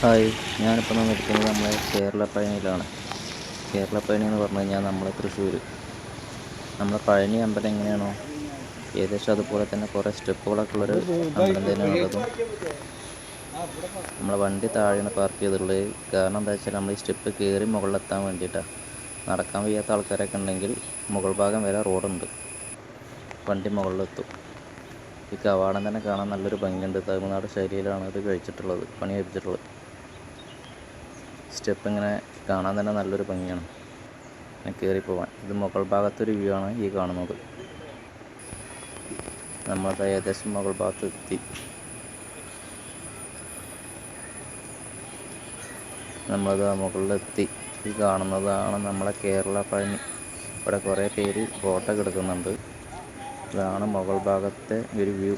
Hi ഞാനിപ്പോൾ നിൽക്കുന്നത് നമ്മളെ കേരള പഴനി എന്ന് പറഞ്ഞു കഴിഞ്ഞാൽ നമ്മളെ തൃശ്ശൂർ നമ്മളെ പഴനി അമ്പലം എങ്ങനെയാണോ? ഏകദേശം അതുപോലെ തന്നെ കുറേ സ്റ്റെപ്പുകളൊക്കെ ഉള്ളൊരു അമ്പലം തന്നെയാണ് ഉള്ളതും നമ്മളെ വണ്ടി താഴെയാണ് പാർക്ക് ചെയ്തിട്ടുള്ളത്. കാരണം എന്താ വെച്ചാൽ നമ്മൾ ഈ സ്റ്റെപ്പ് കയറി മുകളിലെത്താൻ വേണ്ടിയിട്ടാണ് നടക്കാൻ വയ്യാത്ത ആൾക്കാരൊക്കെ ഉണ്ടെങ്കിൽ മുകൾ ഭാഗം വരെ റോഡുണ്ട്. വണ്ടി മുകളിലെത്തും. ഈ കവാടം തന്നെ കാണാൻ നല്ലൊരു ഭംഗിയുണ്ട്. തമിഴ്നാട് ശൈലിയിലാണ് ഇത് കഴിച്ചിട്ടുള്ളത് പണി കഴിപ്പിച്ചിട്ടുള്ളത് സ്റ്റെപ്പ് ഇങ്ങനെ കാണാൻ തന്നെ നല്ലൊരു ഭംഗിയാണ്. കയറി പോവാൻ. ഇത് മുകൾ ഭാഗത്തൊരു വ്യൂ ആണ് ഈ കാണുന്നത്. നമ്മളത് ഏകദേശം മുകൾ ഭാഗത്ത് എത്തി. നമ്മളത് മുകളിലെത്തി ഈ കാണുന്നതാണ് നമ്മളെ കേരള പഴനി. ഇവിടെ കുറേ പേര് ഫോട്ടോ എടുക്കുന്നുണ്ട്. ഇതാണ് മുകൾ ഭാഗത്തെ ഒരു വ്യൂ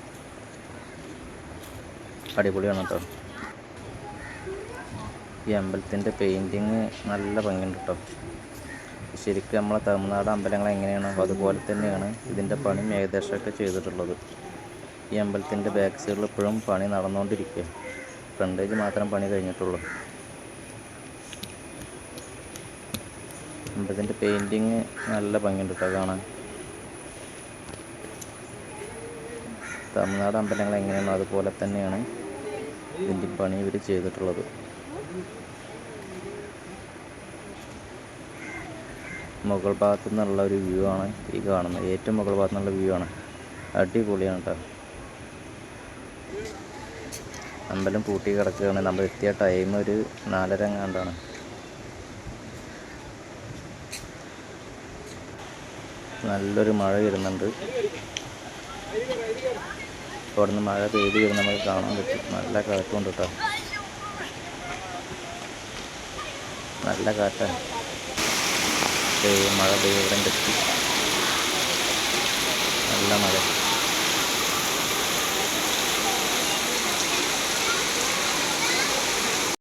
അടിപൊളിയാണ് കേട്ടോ. ഈ അമ്പലത്തിന്റെ പെയിന്റിങ് നല്ല ഭംഗിയുണ്ട് കേട്ടോ ശരിക്കും നമ്മളെ തമിഴ്നാട് അമ്പലങ്ങൾ എങ്ങനെയാണോ അതുപോലെ തന്നെയാണ് ഇതിന്റെ പണി ഏകദേശമൊക്കെ ചെയ്തിട്ടുള്ളത്. ഈ അമ്പലത്തിന്റെ ബാക്ക് സൈഡിൽ ഇപ്പോഴും പണി നടന്നുകൊണ്ടിരിക്കുക. ഫ്രണ്ടേജ് മാത്രം പണി കഴിഞ്ഞിട്ടുള്ളൂ. അമ്പലത്തിന്റെ പെയിന്റിങ് നല്ല ഭംഗിയുണ്ട് കേട്ടോ കാണാൻ. തമിഴ്നാട് അമ്പലങ്ങൾ എങ്ങനെയാണോ അതുപോലെ തന്നെയാണ് ഇതിന്റെ പണി ഇവർ ചെയ്തിട്ടുള്ളത്. മുകൾ ഭാഗത്തു നിന്നുള്ള ഒരു വ്യൂ ആണ് ഈ കാണുന്നത്. ഏറ്റവും മുകൾ ഭാഗത്തു നിന്നുള്ള വ്യൂ ആണ്. അടിപൊളിയാണ് കേട്ടോ അമ്പലം പൂട്ടി കിടക്കുകയാണ്. നമ്മൾ എത്തിയ ടൈം ഒരു നാലര എങ്ങാണ്ടാണ്. നല്ലൊരു മഴ വരുന്നുണ്ട്. അവിടെ നിന്ന് മഴ പെയ്ത് വരുന്ന നമുക്ക് കാണാൻ പറ്റും. നല്ല കാറ്റുണ്ട് കേട്ടോ നല്ല കാറ്റാണ്. മഴ ദേ ഇവിടെ എത്തി നല്ല മഴ